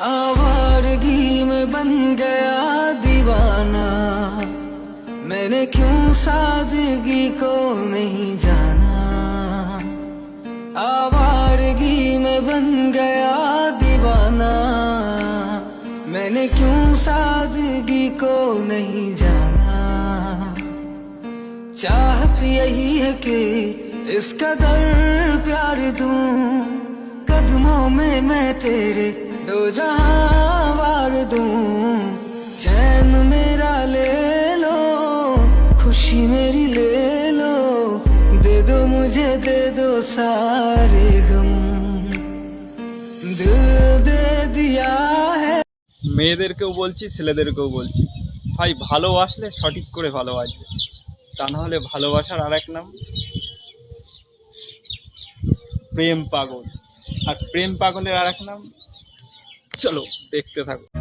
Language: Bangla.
आवारगी में बन गया दीवाना। मैंने क्यों सादगी को नहीं जाना? आवारगी में बन गया दीवाना। मैंने क्यों सादगी को नहीं जाना? चाहत यही है कि इस कदर प्यार दूँ। कदमों में मैं तेरे दो जहां वार दूं चैन मेरा ले लो खुशी मेरी ले लो दे दो मुझे दे दो सारे गम दिल दे दिया है মেয়েদেরকেও বলছি ছেলেদেরকেও বলছি ভাই ভালোবাসলে সঠিক করে ভালোবাসবে তা না হলে ভালোবাসার আর এক নাম প্রেম পাগল আর প্রেম পাগলের আর এক নাম চলো দেখতে থাকো।